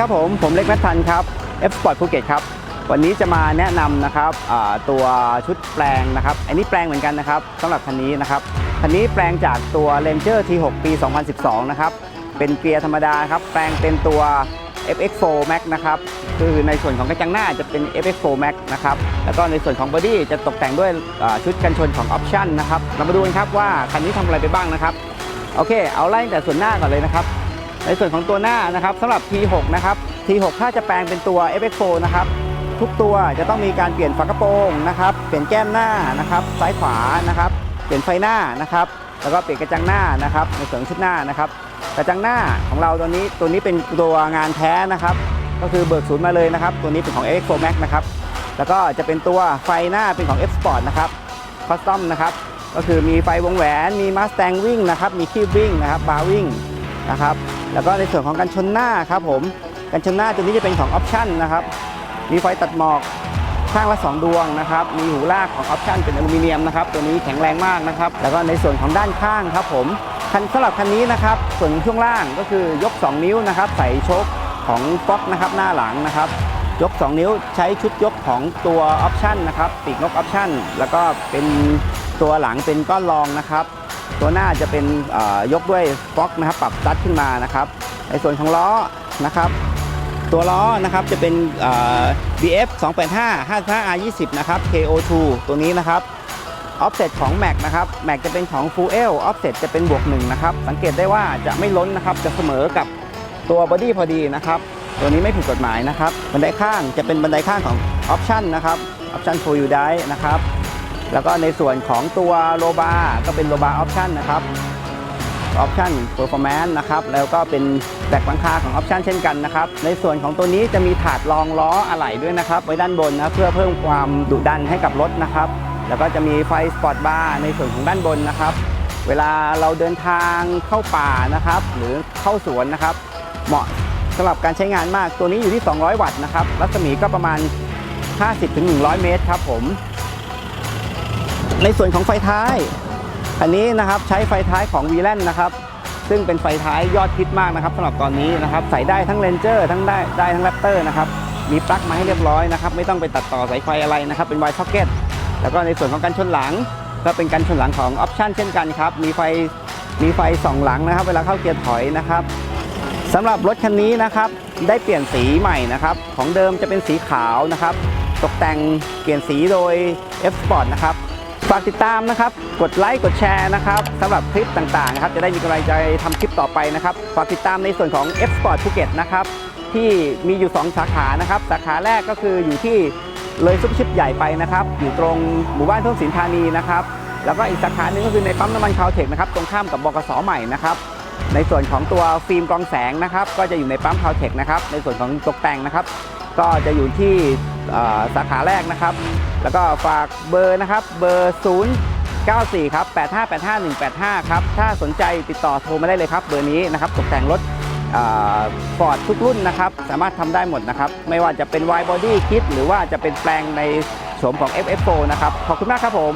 ครับผม ผมเล็กแมททันครับ F Sport ภูเก็ตครับ วันนี้จะมาแนะนำนะครับตัวชุดแปลงนะครับ อันนี้แปลงเหมือนกันนะครับสำหรับคันนี้นะครับ คันนี้แปลงจากตัว Ranger T6 ปี 2012 นะครับ เป็นเกียร์ธรรมดาครับ แปลงเป็นตัว FX4 Max นะครับ คือในส่วนของกระจังหน้าจะเป็น FX4 Max นะครับ แล้วก็ในส่วนของบอดี้จะตกแต่งด้วยชุดกันชนของ Option นะครับ เรามาดูกันครับว่าคันนี้ทำอะไรไปบ้างนะครับ โอเค เอาไล่แต่ส่วนหน้าก่อนเลยนะครับ ในส่วนของตัวหน้านะครับสำหรับ T6 นะครับ T6 ถ้าจะแปลงเป็นตัว FX4 นะครับทุกตัวจะต้องมีการเปลี่ยนฝากระโปรงนะครับ เปลี่ยนแก้มหน้านะครับ ซ้ายขวานะครับ เปลี่ยนไฟหน้านะครับ แล้วก็เปลี่ยนกระจังหน้านะครับ ในส่วนชุดหน้านะครับ กระจังหน้าของเราตัวนี้ตัวนี้เป็นตัวงานแท้นะครับ ก็คือเบิกศูนย์มาเลยนะครับ ตัวนี้เป็นของ FX4 Max นะครับ แล้วก็จะเป็นตัวไฟหน้าเป็นของ F Sport นะครับคอสตอมนะครับ ก็คือมีไฟวงแหวน มีมาสแตงวิ่งนะครับ มีคีบวิ่งนะครับ บาร์วิ่งนะครับ แล้วก็ในส่วนของกันชนหน้าครับผมกันชนหน้าตัวนี้จะเป็นของออปชั่นนะครับ มีไฟตัดหมอกข้างละ 2 ดวงนะครับ มีหูลากของออปชั่นเป็นอลูมิเนียมนะครับ ตัวนี้แข็งแรงมากนะครับ แล้วก็ในส่วนของด้านข้างครับผม คันสำหรับคันนี้นะครับ ส่วนช่วงล่างก็คือยก 2 นิ้วนะครับ ใส่ชคของฟ็อกนะครับหน้าหลังนะครับ ยก 2 นิ้วใช้ชุดยกของตัวออปชั่นนะครับ ปีกนกออปชั่น แล้วก็เป็นตัวหลังเป็นก้อนรองนะครับ ตัวหน้าจะเป็นยกด้วยฟ็อกนะครับปรับซัดขึ้นมานะครับในส่วนของล้อนะครับ ตัวล้อนะครับจะเป็น BF 285 55 R 20นะครับ KO2 ตัวนี้นะครับ offset ของ Mac นะครับ Mac จะเป็นของ Full L offset จะเป็นบวก1นะครับสังเกตได้ว่าจะไม่ล้นนะครับจะเสมอกับตัวบอดี้พอดีนะครับตัวนี้ไม่ผิดกฎหมายนะครับบันไดข้างจะเป็นบันไดข้างของ option นะครับ option for you die นะครับ แล้วก็ในส่วนของตัวโลบาก็เป็นโลบา option นะครับออปชัน performance นะครับแล้วก็เป็นแบกหลังคาของออปชันเช่นกันนะครับในส่วนของตัวนี้จะมีถาดรองล้ออะไหล่ด้วยนะครับ ไว้ด้านบนนะเพื่อเพิ่มความดุดันให้กับรถนะครับแล้วก็จะมีไฟสปอร์ตบาร์ในส่วนของด้านบนนะครับ เวลาเราเดินทางเข้าป่านะครับ หรือเข้าสวนนะครับ เหมาะสำหรับการใช้งานมากตัวนี้อยู่ที่ 200 วัตต์นะครับรัศมีก็ประมาณ 50-100 เมตรครับผม ในส่วนของไฟท้าย อันนี้นะครับใช้ไฟท้ายของ v l a n นนะครับ ซึ่งเป็นไฟท้ายยอดฮิตมากนะครับสำหรับตอนนี้นะครับ ใส่ได้ทั้ง Ranger ทั้งได้ได้ทั้ง Raptor นะครับ มีปลั๊กมาให้เรียบร้อยนะครับ ไม่ต้องไปตัดต่อสายไฟอะไรนะครับ เป็น wire socket แล้วก็ในส่วนของกันชนหลัง ก็เป็นกันชนหลังของ Option เช่นกันครับ มีไฟมีไฟสองหลังนะครับ เวลาเข้าเกียร์ถอยนะครับสำหรับรถคันนี้นะครับได้เปลี่ยนสีใหม่นะครับ ของเดิมจะเป็นสีขาวนะครับ ตกแต่งเปลี่ยนสีโดย F Sport นะครับ ฝากติดตามนะครับ กดไลค์ กดแชร์นะครับสำหรับคลิปต่างๆนะครับ จะได้มีกำลังใจทำคลิปต่อไปนะครับ ฝากติดตามในส่วนของ F Sport ภูเก็ตนะครับ ที่มีอยู่ 2 สาขานะครับ สาขาแรกก็คืออยู่ที่เลยซุปชิปใหญ่ไปนะครับ อยู่ตรงหมู่บ้านทุ่งสินธานีนะครับ แล้วก็อีกสาขาหนึ่งก็คือในปั๊มน้ำมันคาวเทคนะครับ ตรงข้ามกับบกสใหม่นะครับ ในส่วนของตัวฟิล์มกรองแสงนะครับ ก็จะอยู่ในปั๊มคาวเทคนะครับ ในส่วนของตกแต่งนะครับ ก็จะอยู่ที่สาขาแรกนะครับ แล้วก็ฝากเบอร์นะครับเบอร์ 094 ครับ 8585185 ครับ ถ้าสนใจติดต่อโทรมาได้เลยครับ เบอร์นี้นะครับตกแต่งรถฟอร์ดทุกรุ่นนะครับ สามารถทำได้หมดนะครับ ไม่ว่าจะเป็น wide body kit หรือว่าจะเป็นแปลงในโฉมของ FF4 นะครับ ขอบคุณมากครับผม